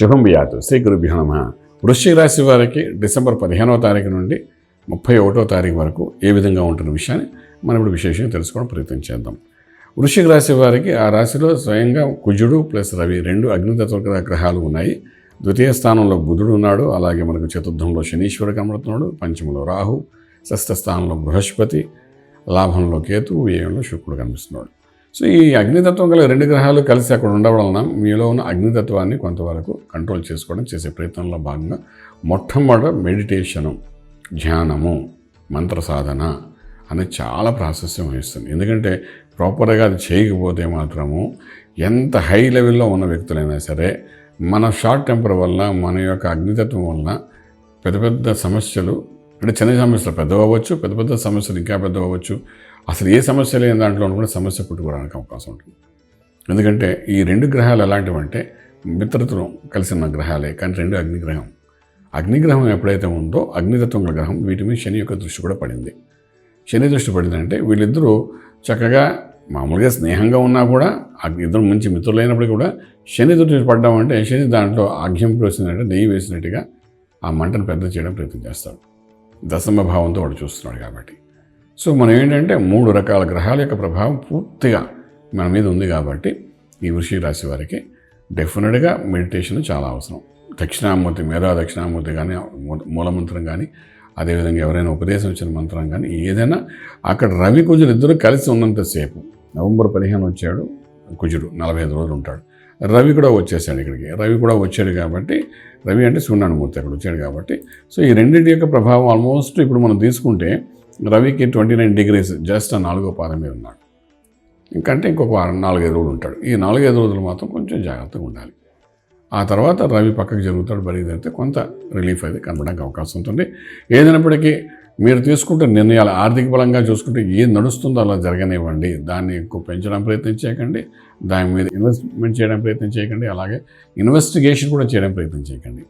శుభం వ్యాతు శ్రీ గురుభ్యో నమ. వృశ్చిక రాశి వారికి డిసెంబర్ పదిహేనవ తారీఖు నుండి ముప్పై ఒకటో తారీఖు వరకు ఏ విధంగా ఉంటున్న విషయాన్ని మనం ఇప్పుడు విశేషంగా తెలుసుకోవడం ప్రయత్నం చేద్దాం. వృశ్చిక రాశి వారికి ఆ రాశిలో స్వయంగా కుజుడు ప్లస్ రవి రెండు అగ్నితత్వ గ్రహాలు ఉన్నాయి. ద్వితీయ స్థానంలో బుధుడు ఉన్నాడు. అలాగే మనకు చతుర్థంలో శనీశ్వరుడు కనబడుతున్నాడు. పంచమంలో రాహు. షష్ఠ స్థానంలో బృహస్పతి. లాభంలో కేతు. వ్యయంలో శుక్రుడు కనిపిస్తున్నాడు. సో ఈ అగ్నితత్వం గల రెండు గ్రహాలు కలిసి అక్కడ ఉండడం వలన మీలో ఉన్న అగ్నితత్వాన్ని కొంతవరకు కంట్రోల్ చేసుకోవడం చేసే ప్రయత్నంలో భాగంగా మొట్టమొదట మెడిటేషను ధ్యానము మంత్ర సాధన అనేది చాలా ప్రాశస్యం వహిస్తుంది. ఎందుకంటే ప్రాపర్గా అది చేయకపోతే మాత్రము ఎంత హై లెవెల్లో ఉన్న వ్యక్తులైనా సరే మన షార్ట్ టెంపర్ వల్ల మన యొక్క అగ్నితత్వం వలన పెద్ద పెద్ద సమస్యలు అంటే చిన్న సమస్యలు పెద్ద అవ్వచ్చు పెద్ద పెద్ద సమస్యలు ఇంకా పెద్దవ్వచ్చు అసలు ఏ సమస్య లేని దాంట్లో కూడా సమస్య పుట్టుకోవడానికి అవకాశం ఉంటుంది. ఎందుకంటే ఈ రెండు గ్రహాలు ఎలాంటివంటే మిత్రత్వం కలిసిన గ్రహాలే కానీ రెండు అగ్నిగ్రహం. అగ్నిగ్రహం ఎప్పుడైతే ఉందో అగ్నితత్వం గ్రహం వీటి మీద శని యొక్క దృష్టి కూడా పడింది. శని దృష్టి పడిందంటే వీళ్ళిద్దరూ చక్కగా మామూలుగా స్నేహంగా ఉన్నా కూడా ఇద్దరు మంచి మిత్రులైనప్పుడు కూడా శని దృష్టి పడ్డం అంటే శని దాంట్లో ఆజ్ఞం వేసినట్టు నెయ్యి వేసినట్టుగా ఆ మంటను పెద్ద చేయడం ప్రయత్నం చేస్తాడు. దశమ భావంతో వాడు చూస్తున్నాడు కాబట్టి. సో మనం ఏంటంటే మూడు రకాల గ్రహాల యొక్క ప్రభావం పూర్తిగా మన మీద ఉంది కాబట్టి ఈ వృషి రాశి వారికి డెఫినెట్గా మెడిటేషన్ చాలా అవసరం. దక్షిణామూర్తి మేధా దక్షిణామూర్తి కానీ మూలమంత్రం కానీ అదేవిధంగా ఎవరైనా ఉపదేశం ఇచ్చిన మంత్రం కానీ ఏదైనా అక్కడ రవి కుజుడు ఇద్దరు కలిసి ఉన్నంతసేపు నవంబర్ పదిహేను వచ్చాడు కుజుడు నలభై ఐదు రోజులు ఉంటాడు. రవి కూడా వచ్చేసాడు ఇక్కడికి. రవి కూడా వచ్చాడు కాబట్టి రవి అంటే సూర్యనారాయణమూర్తి అక్కడ వచ్చాడు కాబట్టి సో ఈ రెండింటి యొక్క ప్రభావం ఆల్మోస్ట్ ఇప్పుడు మనం తీసుకుంటే రవికి ట్వంటీ నైన్ డిగ్రీస్ జస్ట్ ఆ నాలుగో పాదమే మీద ఉన్నాడు. ఇంకంటే ఇంకొక వారం నాలుగైదు రోజులు ఉంటాడు. ఈ నాలుగైదు రోజులు మాత్రం కొంచెం జాగ్రత్తగా ఉండాలి. ఆ తర్వాత రవి పక్కకు జరుగుతాడు బరిగితే కొంత రిలీఫ్ అయితే కనపడానికి అవకాశం ఉంటుంది. ఏదైనప్పటికీ మీరు తీసుకుంటే నిర్ణయాలు ఆర్థిక బలంగా చూసుకుంటే ఏది నడుస్తుందో అలా జరగనివ్వండి. దాన్ని ఎక్కువ పెంచడం ప్రయత్నం చేయకండి. దాని మీద ఇన్వెస్ట్మెంట్ చేయడం ప్రయత్నం చేయకండి. అలాగే ఇన్వెస్టిగేషన్ కూడా చేయడం ప్రయత్నం చేయకండి.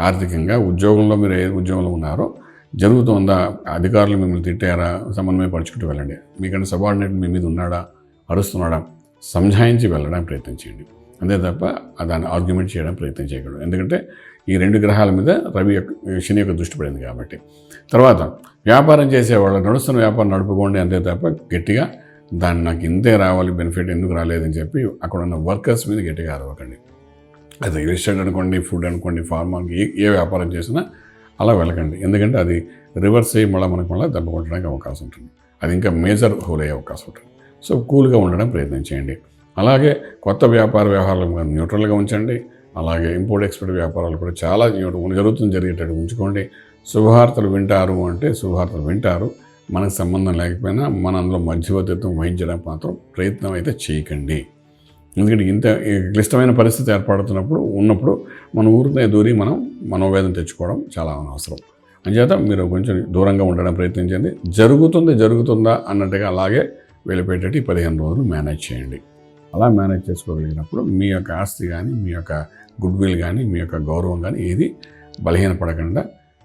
ఆర్థికంగా ఉద్యోగంలో మీరు ఏ ఉద్యోగంలో ఉన్నారో జరుగుతుందా? అధికారులు మిమ్మల్ని తిట్టారా? సమన్వయపరుచుకుంటూ వెళ్ళండి. మీకంటే సబార్డినేట్ మీ మీద ఉన్నాడా? అరుస్తున్నాడా? సంజాయించి వెళ్ళడానికి ప్రయత్నం చేయండి. అంతే తప్ప దాన్ని ఆర్గ్యుమెంట్ చేయడం ప్రయత్నం చేయకూడదు. ఎందుకంటే ఈ రెండు గ్రహాల మీద రవి యొక్క శని యొక్క దృష్టి పడింది కాబట్టి. తర్వాత వ్యాపారం చేసేవాళ్ళు నడుస్తున్న వ్యాపారం నడుపుకోండి అంతే తప్ప గట్టిగా దాన్ని నాకు ఇంతే రావాలి బెనిఫిట్ ఎందుకు రాలేదని చెప్పి అక్కడ ఉన్న వర్కర్స్ మీద గట్టిగా అరవకండి. అది రిజిస్టర్డ్ అనుకోండి ఫుడ్ అనుకోండి ఫార్మా ఏ ఏ వ్యాపారం చేసినా అలా వెళ్ళకండి. ఎందుకంటే అది రివర్స్ అయ్యి మళ్ళీ మనకు మళ్ళీ దెబ్బ కొట్టడానికి అవకాశం ఉంటుంది. అది ఇంకా మేజర్ హోల్ అయ్యే అవకాశం ఉంటుంది. సో కూల్గా ఉండడం ప్రయత్నం చేయండి. అలాగే కొత్త వ్యాపార వ్యవహారాలు న్యూట్రల్గా ఉంచండి. అలాగే ఇంపోర్ట్ ఎక్స్పోర్ట్ వ్యాపారాలు కూడా చాలా జరుగుతుంది జరిగేటట్టు ఉంచుకోండి. శుభవార్తలు వింటారు అంటే శుభవార్తలు వింటారు. మనకు సంబంధం లేకపోయినా మన అందులో మధ్యవర్తిత్వం వహించడానికి మాత్రం ప్రయత్నం అయితే చేయకండి. ఎందుకంటే ఇంత క్లిష్టమైన పరిస్థితి ఏర్పడుతున్నప్పుడు ఉన్నప్పుడు మన ఊరినే దూరి మనం మనోవేదన తెచ్చుకోవడం చాలా అవసరం అంచేత మీరు కొంచెం దూరంగా ఉండడం ప్రయత్నించండి. జరుగుతుంది జరుగుతుందా అన్నట్టుగా అలాగే వెళ్ళిపోయేటట్టు ఈ పదిహేను రోజులు మేనేజ్ చేయండి. అలా మేనేజ్ చేసుకోగలిగినప్పుడు మీ యొక్క ఆస్తి కానీ మీ యొక్క గుడ్ విల్ కానీ మీ యొక్క గౌరవం కానీ ఏది బలహీనపడకుండా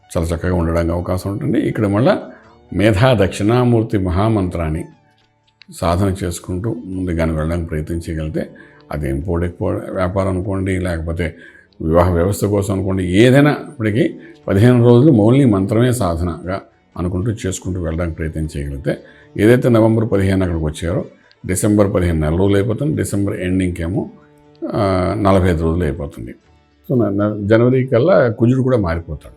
చాలా చక్కగా ఉండడానికి అవకాశం ఉంటుంది. ఇక్కడ మళ్ళీ మేధా దక్షిణామూర్తి మహామంత్రాన్ని సాధన చేసుకుంటూ ముందుగానే వెళ్ళడానికి ప్రయత్నం చేయగలిగితే అది ఇంపోర్ట్ వ్యాపారం అనుకోండి లేకపోతే వివాహ వ్యవస్థ కోసం అనుకోండి ఏదైనా ఇప్పటికీ పదిహేను రోజులు ఓన్లీ మంత్రమే సాధనగా అనుకుంటూ చేసుకుంటూ వెళ్ళడానికి ప్రయత్నం చేయగలిగితే ఏదైతే నవంబర్ పదిహేను అక్కడికి వచ్చారో డిసెంబర్ పదిహేను నెల రోజులు అయిపోతుంది డిసెంబర్ ఎండింగ్కి ఏమో నలభై ఐదు రోజులు అయిపోతుంది. సో జనవరి కల్లా కుజుడు కూడా మారిపోతాడు.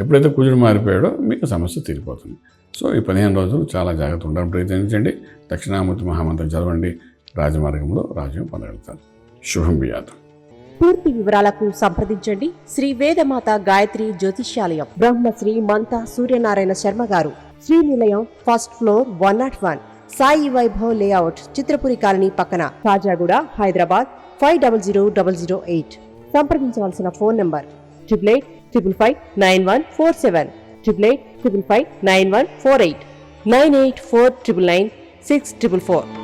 ఎప్పుడైతే కుజుడు మారిపోయాడో మీకు సమస్య తీరిపోతుంది. సో ఈ పదిహేను రోజులు చాలా జాగ్రత్త ఉండడం ప్రయత్నించండి. దక్షిణామూర్తి మహామంత్రం చదవండి. రాజమార్గంలో రాజ్యం పొందగలుగుతారు. శుభం బియాతం పూర్తి వివరాలకు సంప్రదించండి. శ్రీ వేదమాత గాయత్రి జ్యోతిష్యాలయం. బ్రహ్మశ్రీ మంత Suryanarayana Sharma garu. Shri Nilayam first floor one naught one. Sai Vaibhav layout Chitrapuri colony పక్కన. Kajaguda Hyderabad five double zero double zero eight. సంప్రదించవలసిన phone number triple eight triple five nine one four seven. Triple eight triple five nine one four eight nine eight four triple nine six triple four.